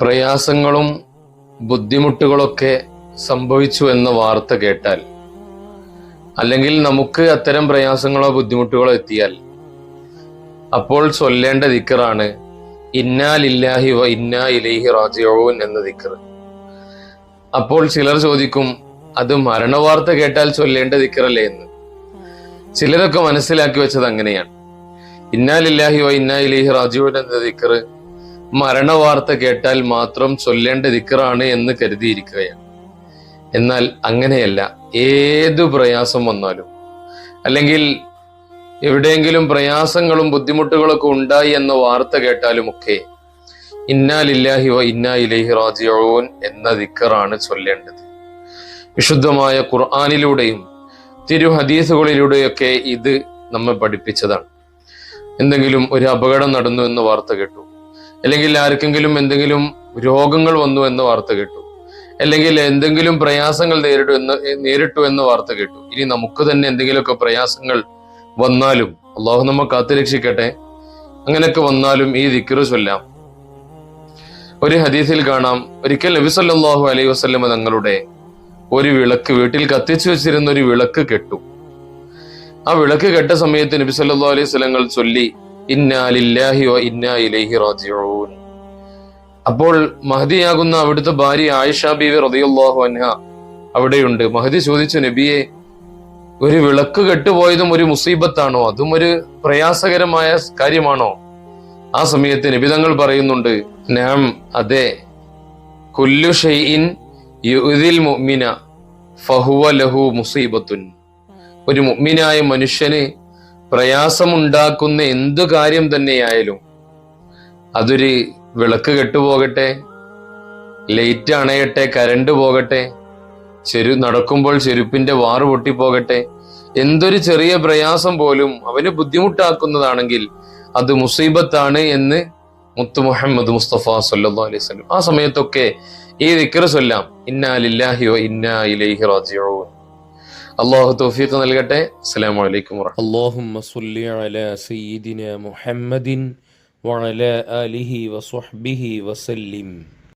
പ്രയാസങ്ങളും ബുദ്ധിമുട്ടുകളൊക്കെ സംഭവിച്ചു എന്ന വാർത്ത കേട്ടാൽ അല്ലെങ്കിൽ നമുക്ക് അത്തരം പ്രയാസങ്ങളോ ബുദ്ധിമുട്ടുകളോ എത്തിയാൽ അപ്പോൾ ചൊല്ലേണ്ട ദിക്കറാണ് ഇന്നാലില്ലാഹി വ ഇന്നാ ഇലൈഹി റാജിഊൻ എന്ന ദിക്കർ അപ്പോൾ ചിലർ ചോദിക്കും അത് മരണവാർത്ത കേട്ടാൽ ചൊല്ലേണ്ട ദിക്കറല്ലേ എന്ന്. ചിലരൊക്കെ മനസ്സിലാക്കി വെച്ചത് അങ്ങനെയാണ്. ഇന്നാലില്ലാഹി വ ഇന്നാ ഇലൈഹി റാജിഊൻ എന്ന ദിക്കർ മരണവാർത്ത കേട്ടാൽ മാത്രം ചൊല്ലേണ്ട ദിക്കറാണ് എന്ന് കരുതിയിരിക്കുകയാണ്. എന്നാൽ അങ്ങനെയല്ല ഏതു പ്രയാസം വന്നാലും. അല്ലെങ്കിൽ എവിടെയെങ്കിലും പ്രയാസങ്ങളും ബുദ്ധിമുട്ടുകളൊക്കെ ഉണ്ടായി എന്ന വാർത്ത കേട്ടാലുമൊക്കെ ഇന്നാലില്ലാഹി വ ഇന്നാ ഇലൈഹി റാജിയോൻ എന്ന ദിക്കറാണ് ചൊല്ലേണ്ടത്. വിശുദ്ധമായ ഖുർആാനിലൂടെയും തിരു ഹദീസുകളിലൂടെയൊക്കെ ഇത് നമ്മെ പഠിപ്പിച്ചതാണ്. എന്തെങ്കിലും ഒരു അപകടം നടന്നു എന്ന വാർത്ത കേട്ടു. അല്ലെങ്കിൽ ആർക്കെങ്കിലും എന്തെങ്കിലും രോഗങ്ങൾ വന്നു എന്ന വാർത്ത കേട്ടു. അല്ലെങ്കിൽ എന്തെങ്കിലും പ്രയാസങ്ങൾ നേരിട്ടു എന്ന് നേരിട്ടു എന്ന് വാർത്ത കേട്ടു. ഇനി നമുക്ക് തന്നെ എന്തെങ്കിലുമൊക്കെ പ്രയാസങ്ങൾ വന്നാലും അള്ളാഹു നമ്മെ കാത്തുരക്ഷിക്കട്ടെ. അങ്ങനെയൊക്കെ വന്നാലും ഈ ദിക്കറ് ചൊല്ലാം. ഒരു ഹദീസിൽ കാണാം ഒരിക്കൽ നബി സല്ലാഹു അലൈഹി വസ്ലമ തങ്ങളുടെ ഒരു വിളക്ക് വീട്ടിൽ കത്തിച്ചു വെച്ചിരുന്ന ഒരു വിളക്ക് കെട്ടു. ആ വിളക്ക് കെട്ട സമയത്ത് നബി സല്ലാ അലൈഹി സ്വലങ്ങൾ ചൊല്ലി വ ഇന്നാ ഇലൈഹി റാജിഊൻ. അപ്പോൾ മഹദിയാകുന്ന അവിടുത്തെ ഭാര്യ ആയിഷ ബീവി റളിയല്ലാഹു അൻഹ അവിടെയുണ്ട്. മഹദി ചോദിച്ചു നബിയെ ഒരു വിളക്ക് കെട്ടുപോയതും ഒരു മുസീബത്താണോ? അതും ഒരു പ്രയാസകരമായ കാര്യമാണോ? ആ സമയത്ത് നിബിതങ്ങൾ പറയുന്നുണ്ട് നാം അതെ കുല്ലു ഷൈഇൻ യുദിൽ മുഅ്മിന ഫഹുവ ലഹു മുസീബത്തുൻ. ഒരു മുഅ്മിനായ മനുഷ്യന് പ്രയാസമുണ്ടാക്കുന്ന എന്തു കാര്യം തന്നെയായാലും അതൊരു വിളക്ക് കെട്ടുപോകട്ടെ ലൈറ്റ് അണയട്ടെ കരണ്ട് പോകട്ടെ ചെരു നടക്കുമ്പോൾ ചെരുപ്പിന്റെ വാറ് പൊട്ടിപ്പോകട്ടെ എന്തൊരു ചെറിയ പ്രയാസം പോലും അവന് ബുദ്ധിമുട്ടാക്കുന്നതാണെങ്കിൽ അത് മുസീബത്താണ് എന്ന് മുത്തു മുഹമ്മദ് മുസ്തഫ സല്ലാ അലൈഹി സ്വലം ആ സമയത്തൊക്കെ ഈ ദിക്ർ ചൊല്ലാം ഇന്നാലില്ലാഹിയോ ഇന്നാ ഇലൈഹി റാജിഊൻ. അള്ളാഹു തൗഫീഖ് നൽകട്ടെ അസ്സലാമു അലൈക്കും വറഹ്മത്തുള്ളാഹി اللهم صل على سيدنا محمد وعلى آله وصحبه وسلم